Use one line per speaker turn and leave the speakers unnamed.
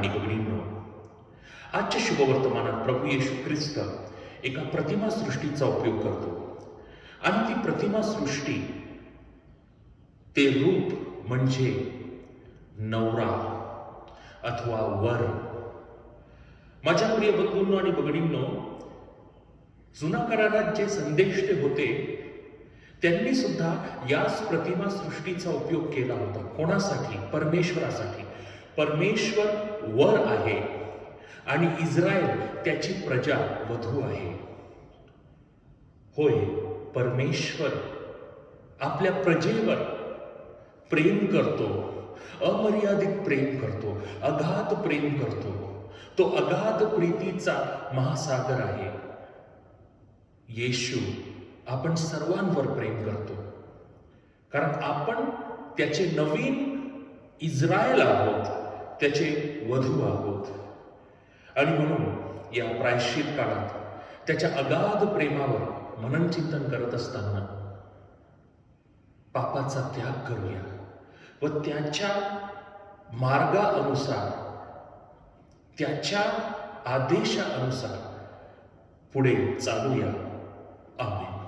आणि भगिनींनो आजच्या शुभवर्तमानात प्रभू येशू ख्रिस्त एका प्रतिमा सृष्टीचा उपयोग करतो. आणि ती प्रतिमा सृष्टी ते रूप म्हणजे नवरा अथवा वर. माझ्या प्रिय बंधूंनो आणि बघणींनो जुना करारात जे संदेश ते होते त्यांनी सुद्धा याच प्रतिमा सृष्टीचा उपयोग केला होता. कोणासाठी? परमेश्वरासाठी. परमेश्वर वर आहे आणि इस्रायल त्याची प्रजा वधू आहे. होय परमेश्वर आपल्या प्रजेवर प्रेम करतो अमर्यादित प्रेम करतो अगाध प्रेम करतो. तो अगाध प्रीतीचा महासागर आहे. येशू आपण सर्वांवर प्रेम करतो. कारण आपण त्याचे नवीन इस्रायल आहोत. त्याचे वधू आहोत. आणि म्हणून या प्रायश्चित काळात त्याच्या अगाध प्रेमावर मनन चिंतन करत असताना पापाचा त्याग करूया व त्याच्या मार्गानुसार त्याच्या आदेशानुसार पुढे चालूया. आम्ही